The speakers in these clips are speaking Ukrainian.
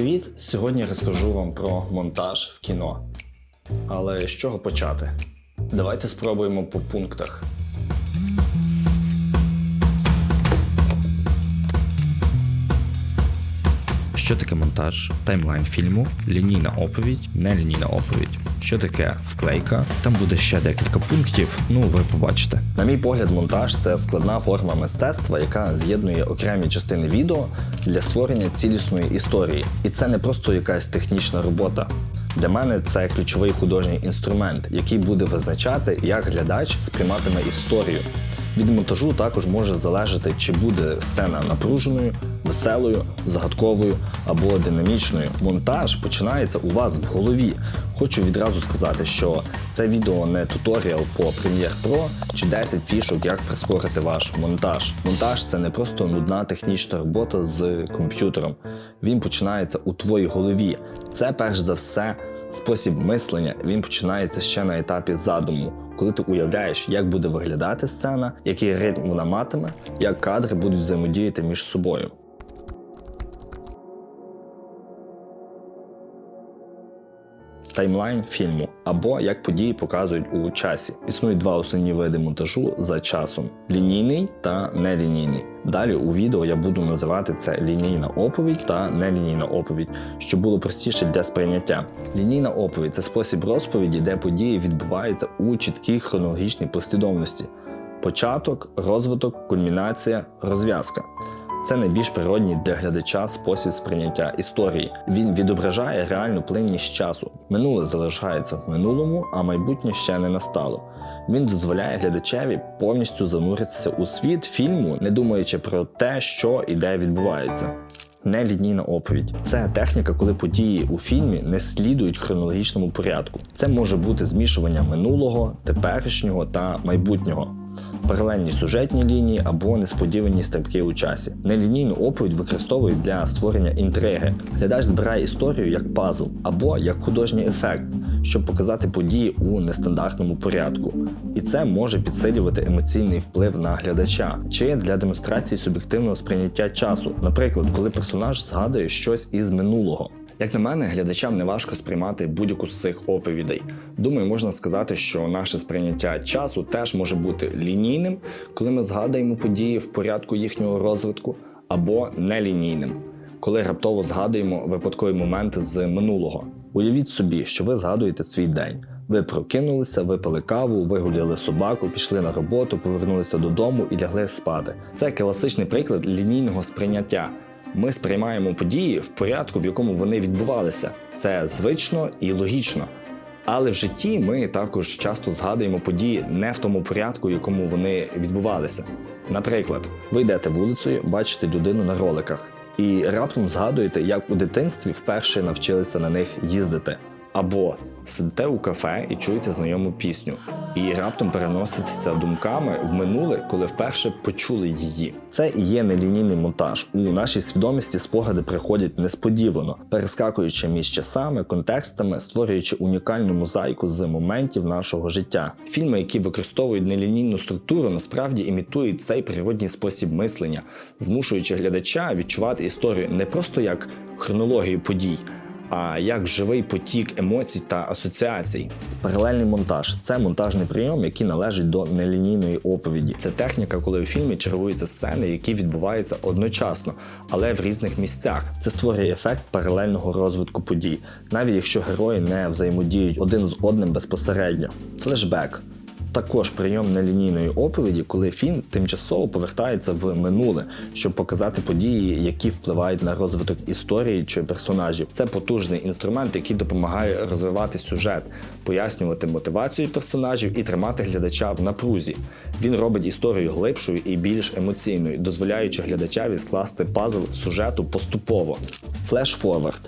привіт! Сьогодні розкажу вам про монтаж в кіно. Але з чого почати? Давайте спробуємо по пунктах. Що таке монтаж, таймлайн фільму, лінійна оповідь, нелінійна оповідь. Що таке склейка? Там буде ще декілька пунктів. Ну ви побачите. На мій погляд, монтаж це складна форма мистецтва, яка з'єднує окремі частини відео для створення цілісної історії. І це не просто якась технічна робота. Для мене це ключовий художній інструмент, який буде визначати, як глядач сприйматиме історію. Від монтажу також може залежати, чи буде сцена напруженою, веселою, загадковою або динамічною. Монтаж починається у вас в голові. Хочу відразу сказати, що це відео не туторіал по Premiere Pro чи 10 фішок, як прискорити ваш монтаж. Монтаж це не просто нудна технічна робота з комп'ютером. Він починається у твоїй голові. Це перш за все спосіб мислення. Він починається ще на етапі задуму, коли ти уявляєш, як буде виглядати сцена, який ритм вона матиме, як кадри будуть взаємодіяти між собою. Таймлайн фільму або як події показують у часі. Існують два основні види монтажу за часом: лінійний та нелінійний. Далі у відео я буду називати це лінійна оповідь та нелінійна оповідь, щоб було простіше для сприйняття. Лінійна оповідь це спосіб розповіді, де події відбуваються у чіткій хронологічній послідовності: початок, розвиток, кульмінація, розв'язка. Це найбільш природній для глядача спосіб сприйняття історії. Він відображає реальну плинність часу. Минуле залишається в минулому, а майбутнє ще не настало. Він дозволяє глядачеві повністю зануритися у світ фільму, не думаючи про те, що і де відбувається. Нелінійна оповідь це техніка, коли події у фільмі не слідують хронологічному порядку. Це може бути змішування минулого, теперішнього та майбутнього паралельні сюжетні лінії або несподівані стрибки у часі. Нелінійну оповідь використовують для створення інтриги. Глядач збирає історію як пазл або як художній ефект, щоб показати події у нестандартному порядку. І це може підсилювати емоційний вплив на глядача чи для демонстрації суб'єктивного сприйняття часу, наприклад, коли персонаж згадує щось із минулого. Як на мене, глядачам не важко сприймати будь-яку з цих оповідей. Думаю, можна сказати, що наше сприйняття часу теж може бути лінійним, коли ми згадуємо події в порядку їхнього розвитку, або нелінійним, коли раптово згадуємо випадкові моменти з минулого. Уявіть собі, що ви згадуєте свій день. Ви прокинулися, випили каву, вигуляли собаку, пішли на роботу, повернулися додому і лягли спати. Це класичний приклад лінійного сприйняття. Ми сприймаємо події в порядку, в якому вони відбувалися. Це звично і логічно. Але в житті ми також часто згадуємо події не в тому порядку, в якому вони відбувалися. Наприклад, ви йдете вулицею, бачите людину на роликах, і раптом згадуєте, як у дитинстві вперше навчилися на них їздити. Або сидите у кафе і чуєте знайому пісню, і раптом переноситеся думками в минуле, коли вперше почули її. Це і є нелінійний монтаж. У нашій свідомості спогади приходять несподівано, перескакуючи між часами, контекстами, створюючи унікальну мозаїку з моментів нашого життя. Фільми, які використовують нелінійну структуру, насправді імітують цей природній спосіб мислення, змушуючи глядача відчувати історію не просто як хронологію подій а як живий потік емоцій та асоціацій. Паралельний монтаж це монтажний прийом, який належить до нелінійної оповіді. Це техніка, коли у фільмі чергуються сцени, які відбуваються одночасно, але в різних місцях. Це створює ефект паралельного розвитку подій, навіть якщо герої не взаємодіють один з одним безпосередньо. Флешбек також прийом нелінійної оповіді, коли фільм тимчасово повертається в минуле, щоб показати події, які впливають на розвиток історії чи персонажів. Це потужний інструмент, який допомагає розвивати сюжет, пояснювати мотивацію персонажів і тримати глядача в напрузі. Він робить історію глибшою і більш емоційною, дозволяючи глядачеві скласти пазл сюжету поступово. Флеш-форвард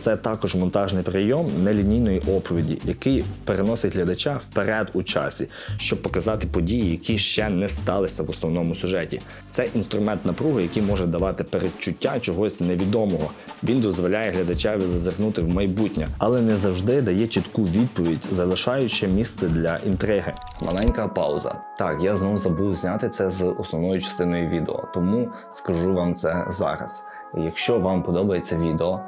це також монтажний прийом нелінійної оповіді, який переносить глядача вперед у часі, щоб показати події, які ще не сталися в основному сюжеті. Це інструмент напруги, який може давати передчуття чогось невідомого. Він дозволяє глядачеві зазирнути в майбутнє, але не завжди дає чітку відповідь, залишаючи місце для інтриги. Маленька пауза. Так, я знову забув зняти це з основною частиною відео, тому скажу вам це зараз. Якщо вам подобається відео,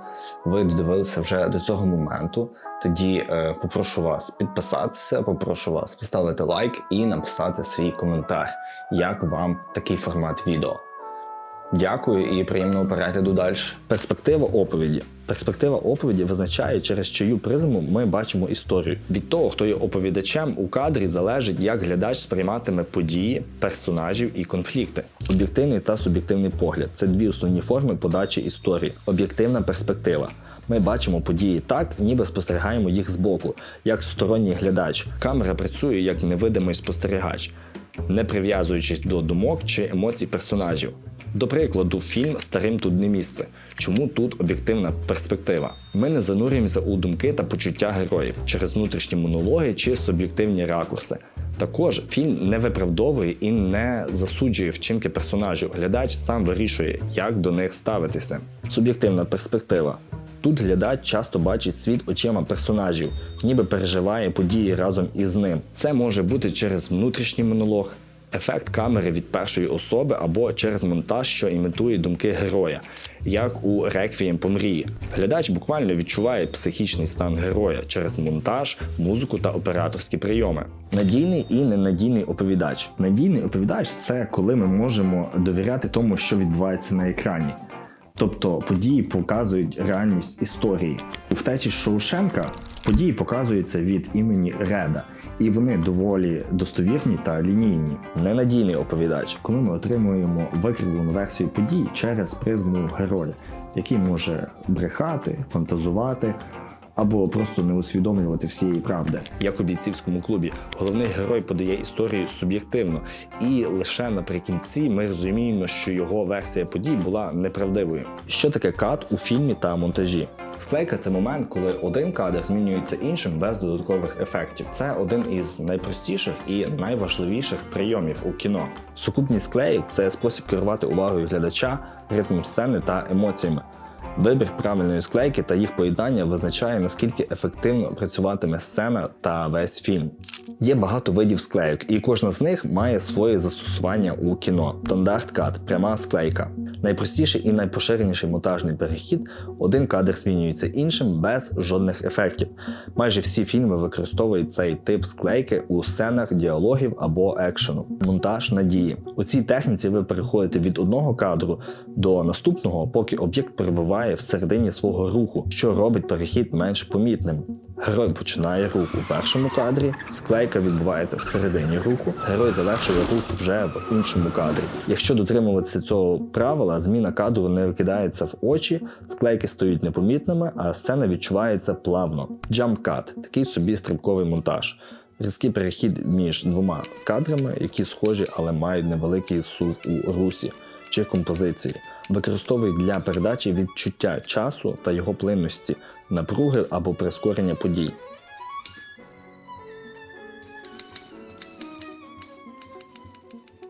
ви додивилися вже до цього моменту, тоді е, попрошу вас підписатися, попрошу вас поставити лайк і написати свій коментар, як вам такий формат відео. Дякую і приємного перегляду далі. Перспектива оповіді. Перспектива оповіді визначає, через чию призму ми бачимо історію. Від того, хто є оповідачем у кадрі, залежить, як глядач сприйматиме події, персонажів і конфлікти. Об'єктивний та суб'єктивний погляд це дві основні форми подачі історії. Об'єктивна перспектива. Ми бачимо події так, ніби спостерігаємо їх збоку, як сторонній глядач. Камера працює як невидимий спостерігач, не прив'язуючись до думок чи емоцій персонажів. До прикладу, фільм Старим тут не місце. Чому тут об'єктивна перспектива? Ми не занурюємося у думки та почуття героїв через внутрішні монологи чи суб'єктивні ракурси. Також фільм не виправдовує і не засуджує вчинки персонажів. Глядач сам вирішує, як до них ставитися. Суб'єктивна перспектива. Тут глядач часто бачить світ очима персонажів, ніби переживає події разом із ним. Це може бути через внутрішній монолог, ефект камери від першої особи або через монтаж, що імітує думки героя, як у Реквієм по мрії. Глядач буквально відчуває психічний стан героя через монтаж, музику та операторські прийоми. Надійний і ненадійний оповідач. Надійний оповідач це коли ми можемо довіряти тому, що відбувається на екрані. Тобто події показують реальність історії. У втечі Шоушенка події показуються від імені Реда, і вони доволі достовірні та лінійні. Ненадійний оповідач, коли ми отримуємо викривлену версію подій через призму героя, який може брехати, фантазувати. Або просто не усвідомлювати всієї правди, як у бійцівському клубі. Головний герой подає історію суб'єктивно, і лише наприкінці ми розуміємо, що його версія подій була неправдивою. Що таке кат у фільмі та монтажі? Склейка це момент, коли один кадр змінюється іншим без додаткових ефектів. Це один із найпростіших і найважливіших прийомів у кіно. Сукупність склеїв це спосіб керувати увагою глядача, ритмом сцени та емоціями. Вибір правильної склейки та їх поєднання визначає наскільки ефективно працюватиме сцена та весь фільм. Є багато видів склейок, і кожна з них має своє застосування у кіно. Стандарт кат пряма склейка. Найпростіший і найпоширеніший монтажний перехід один кадр змінюється іншим без жодних ефектів. Майже всі фільми використовують цей тип склейки у сценах діалогів або екшену. Монтаж надії. У цій техніці ви переходите від одного кадру до наступного, поки об'єкт перебуває всередині свого руху, що робить перехід менш помітним. Герой починає рух у першому кадрі, склейка відбувається всередині руху, герой завершує рух вже в іншому кадрі. Якщо дотримуватися цього правила, зміна кадру не викидається в очі, склейки стають непомітними, а сцена відчувається плавно. Jump cut – такий собі стрибковий монтаж. Різкий перехід між двома кадрами, які схожі, але мають невеликий сув у русі чи композиції, використовують для передачі відчуття часу та його плинності, напруги або прискорення подій.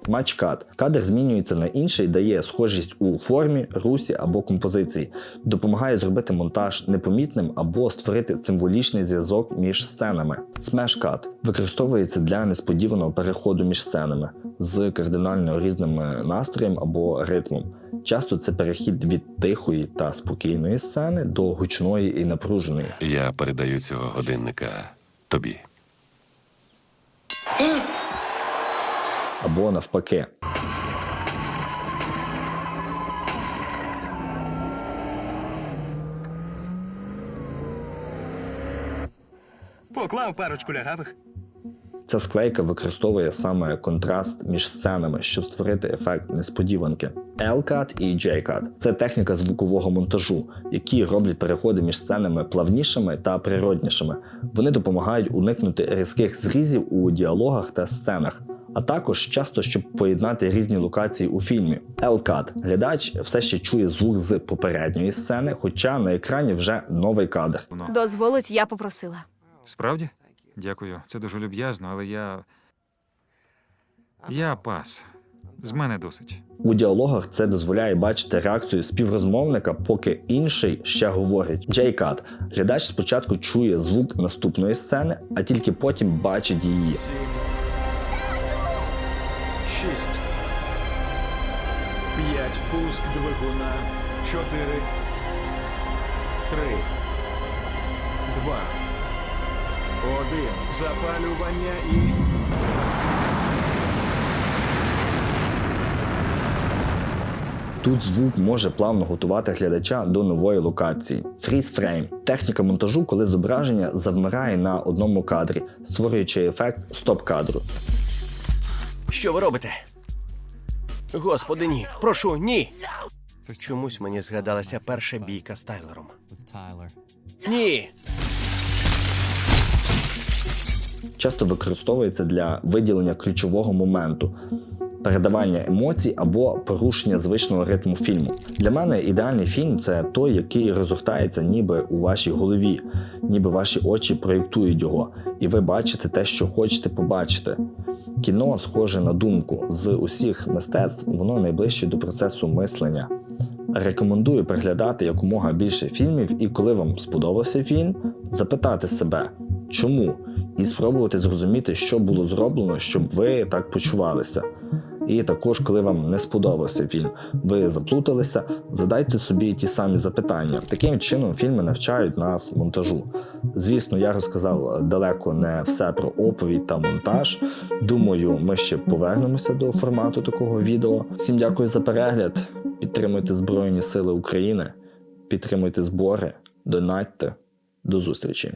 Матчкат. Кадр змінюється на інший, дає схожість у формі, русі або композиції, допомагає зробити монтаж непомітним або створити символічний зв'язок між сценами. Смешкат використовується для несподіваного переходу між сценами з кардинально різними настроєм або ритмом. Часто це перехід від тихої та спокійної сцени до гучної і напруженої. Я передаю цього годинника тобі. або навпаки. Поклав парочку лягавих. Ця склейка використовує саме контраст між сценами, щоб створити ефект несподіванки. L-cut і J-cut – це техніка звукового монтажу, які роблять переходи між сценами плавнішими та природнішими. Вони допомагають уникнути різких зрізів у діалогах та сценах. А також часто, щоб поєднати різні локації у фільмі. L-cut – глядач все ще чує звук з попередньої сцени, хоча на екрані вже новий кадр. Дозволить, я попросила. Справді? Дякую. Це дуже люб'язно, але я. Я пас. З мене досить. У діалогах це дозволяє бачити реакцію співрозмовника, поки інший ще говорить. J-cut. Глядач спочатку чує звук наступної сцени, а тільки потім бачить її. Шість. П'ять. Пуск двигуна. чотири, три, два, один. Запалювання і. Тут звук може плавно готувати глядача до нової локації. Freeze frame – техніка монтажу, коли зображення завмирає на одному кадрі, створюючи ефект стоп-кадру. Що ви робите? Господи, ні. Прошу, ні. Чомусь мені згадалася перша бійка з Тайлером. Ні. Часто використовується для виділення ключового моменту, передавання емоцій або порушення звичного ритму фільму. Для мене ідеальний фільм це той, який розгортається ніби у вашій голові, ніби ваші очі проєктують його, і ви бачите те, що хочете побачити. Кіно схоже на думку з усіх мистецтв, воно найближче до процесу мислення. Рекомендую переглядати якомога більше фільмів, і коли вам сподобався фільм, запитати себе, чому, і спробувати зрозуміти, що було зроблено, щоб ви так почувалися. І також, коли вам не сподобався фільм, ви заплуталися, задайте собі ті самі запитання. Таким чином, фільми навчають нас монтажу. Звісно, я розказав далеко не все про оповідь та монтаж. Думаю, ми ще повернемося до формату такого відео. Всім дякую за перегляд. Підтримуйте Збройні Сили України, підтримуйте збори, донатьте. До зустрічі!